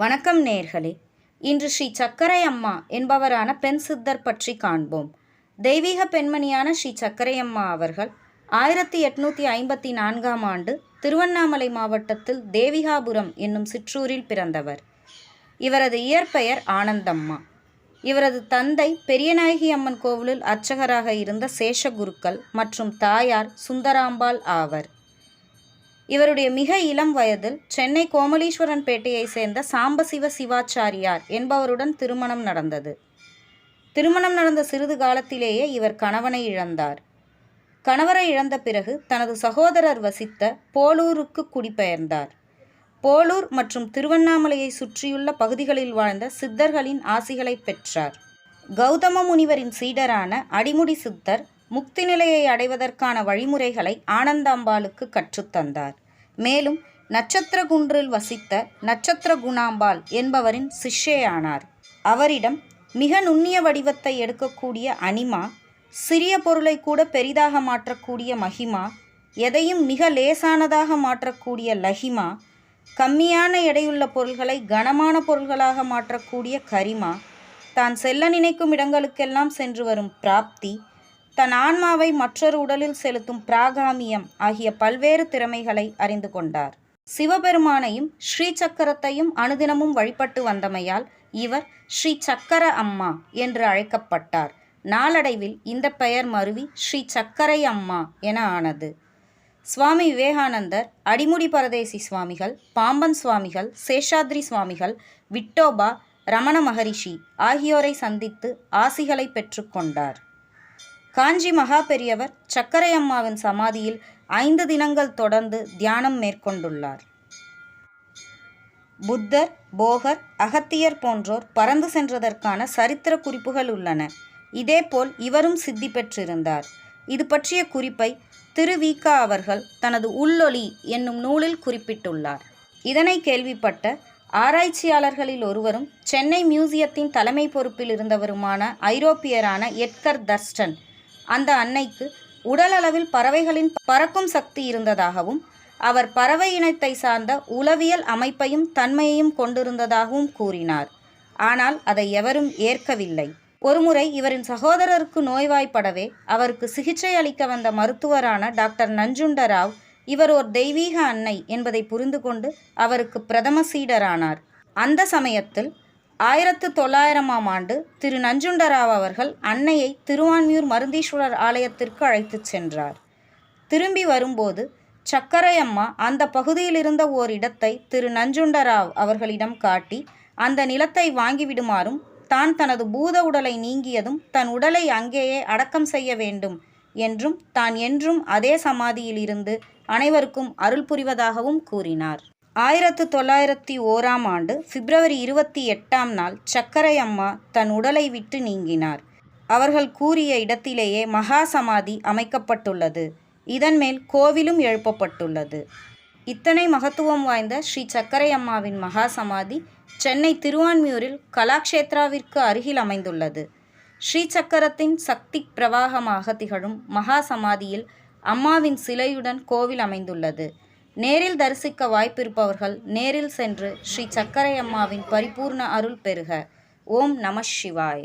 வணக்கம் நேர்களே. இன்று ஸ்ரீ சக்கரை அம்மா என்பவரான பெண் சித்தர் பற்றி காண்போம். தெய்வீக பெண்மணியான ஸ்ரீ சக்கரை அம்மா அவர்கள் ஆயிரத்தி எட்நூற்றி ஐம்பத்தி நான்காம் ஆண்டு திருவண்ணாமலை மாவட்டத்தில் தேவிகாபுரம் என்னும் சிற்றூரில் பிறந்தவர். இவரது இயற்பெயர் ஆனந்தம்மா. இவரது தந்தை பெரியநாயகி அம்மன் கோவிலில் அர்ச்சகராக இருந்த சேஷகுருக்கள் மற்றும் தாயார் சுந்தராம்பாள் ஆவர். இவருடைய மிக இளம் வயதில் சென்னை கோமலீஸ்வரன் பேட்டையை சேர்ந்த சாம்பசிவ சிவாச்சாரியார் என்பவருடன் திருமணம் நடந்தது. திருமணம் நடந்த சிறிது காலத்திலேயே இவர் கணவனை இழந்தார். கணவரை இழந்த பிறகு தனது சகோதரர் வசித்த போலூருக்கு குடிபெயர்ந்தார். போலூர் மற்றும் திருவண்ணாமலையை சுற்றியுள்ள பகுதிகளில் வாழ்ந்த சித்தர்களின் ஆசிகளை பெற்றார். கௌதம முனிவரின் சீடரான அடிமுடி சித்தர் முக்தி நிலையை அடைவதற்கான வழிமுறைகளை ஆனந்தாம்பாளுக்கு கற்றுத்தந்தார் மேலும் நட்சத்திர குன்றில் வசித்த நட்சத்திர குணாம்பாள் என்பவரின் சிஷ்யையானார். அவரிடம் மிக நுண்ணிய வடிவத்தை எடுக்கக்கூடிய அனிமா சிறிய பொருளை கூட பெரிதாக மாற்றக்கூடிய மகிமா எதையும் மிக லேசானதாக மாற்றக்கூடிய லஹிமா கம்மியான எடையுள்ள பொருள்களை கனமான பொருள்களாக மாற்றக்கூடிய கரிமா தான் செல்ல நினைக்கும் இடங்களுக்கெல்லாம் சென்று வரும் பிராப்தி தன் ஆன்மாவை மற்றொரு உடலில் செலுத்தும் பிராகாமியம் ஆகிய பல்வேறு திறமைகளை அறிந்து கொண்டார். சிவபெருமானையும் ஸ்ரீ சக்கரத்தையும் அனுதினமும் வழிபட்டு வந்தமையால் இவர் ஸ்ரீ சக்கர அம்மா என்று அழைக்கப்பட்டார். நாளடைவில் இந்த பெயர் மருவி ஸ்ரீ சக்கரை அம்மா என ஆனது. சுவாமி விவேகானந்தர் அடிமுடி பரதேசி சுவாமிகள் பாம்பன் சுவாமிகள் சேஷாத்ரி சுவாமிகள் விட்டோபா ரமண மகரிஷி ஆகியோரை சந்தித்து ஆசிகளை பெற்றுக்கொண்டார் காஞ்சி மகா பெரியவர் சக்கரை அம்மாவின் சமாதியில் ஐந்து தினங்கள் தொடர்ந்து தியானம் மேற்கொண்டுள்ளார். புத்தர் போகர் அகத்தியர் போன்றோர் பறந்து சென்றதற்கான சரித்திர குறிப்புகள் உள்ளன. இதேபோல் இவரும் சித்தி பெற்றிருந்தார். இது பற்றிய குறிப்பை திருவிகா அவர்கள் தனது உள்ளொளி என்னும் நூலில் குறிப்பிட்டுள்ளார். இதனை கேள்விப்பட்ட ஆராய்ச்சியாளர்களில் ஒருவரும் சென்னை மியூசியத்தின் தலைமை பொறுப்பில் இருந்தவருமான ஐரோப்பியரான எட்கர் தர்ஸ்டன் அந்த அன்னைக்கு உடலளவில் பறவைகளின் பறக்கும் சக்தி இருந்ததாகவும் அவர் பறவை இனத்தை சார்ந்த உளவியல் அமைப்பையும் தன்மையையும் கொண்டிருந்ததாகவும் கூறினார். ஆனால் அதை எவரும் ஏற்கவில்லை. ஒருமுறை இவரின் சகோதரருக்கு நோய்வாய்ப்படவே அவருக்கு சிகிச்சை அளிக்க வந்த மருத்துவரான டாக்டர் நஞ்சுண்டராவ் இவர் ஒரு தெய்வீக அன்னை என்பதை புரிந்து கொண்டு அவருக்கு பிரதம சீடரானார். அந்த சமயத்தில் ஆயிரத்து தொள்ளாயிரமாம் ஆண்டு திரு நஞ்சுண்டராவ் அவர்கள் அன்னையை திருவான்மியூர் மருந்தீஸ்வரர் ஆலயத்திற்கு அழைத்துச் சென்றார். திரும்பி வரும்போது சக்கரையம்மா அந்த பகுதியில் இருந்த ஓர் இடத்தை திரு நஞ்சுண்டராவ் அவர்களிடம் காட்டி அந்த நிலத்தை வாங்கிவிடுமாறும் தான் தனது பூத உடலை நீங்கியதும் தன் உடலை அங்கேயே அடக்கம் செய்ய வேண்டும் என்றும் தான் என்றும் அதே சமாதியில் இருந்து அனைவருக்கும் அருள் புரிவதாகவும் கூறினார். ஆயிரத்து தொள்ளாயிரத்தி ஓராம் ஆண்டு பிப்ரவரி இருபத்தி எட்டாம் நாள் சக்கரை அம்மா தன் உடலை விட்டு நீங்கினார். அவர்கள் கூறிய இடத்திலேயே மகா சமாதி அமைக்கப்பட்டுள்ளது. இதன் மேல் கோவிலும் எழுப்பப்பட்டுள்ளது. இத்தனை மகத்துவம் வாய்ந்த ஸ்ரீ சக்கரை அம்மாவின் மகா சமாதி சென்னை திருவான்மியூரில் கலாக்ஷேத்ராவிற்கு அருகில் அமைந்துள்ளது. ஸ்ரீ சக்கரத்தின் சக்தி பிரவாகமாக திகழும் மகா சமாதியில் அம்மாவின் சிலையுடன் கோவில் அமைந்துள்ளது. நேரில் தரிசிக்க வாய்ப்பிருப்பவர்கள் நேரில் சென்று ஸ்ரீ சக்கரை அம்மாவின் பரிபூர்ண அருள் பெறுக. ஓம் நம சிவாய.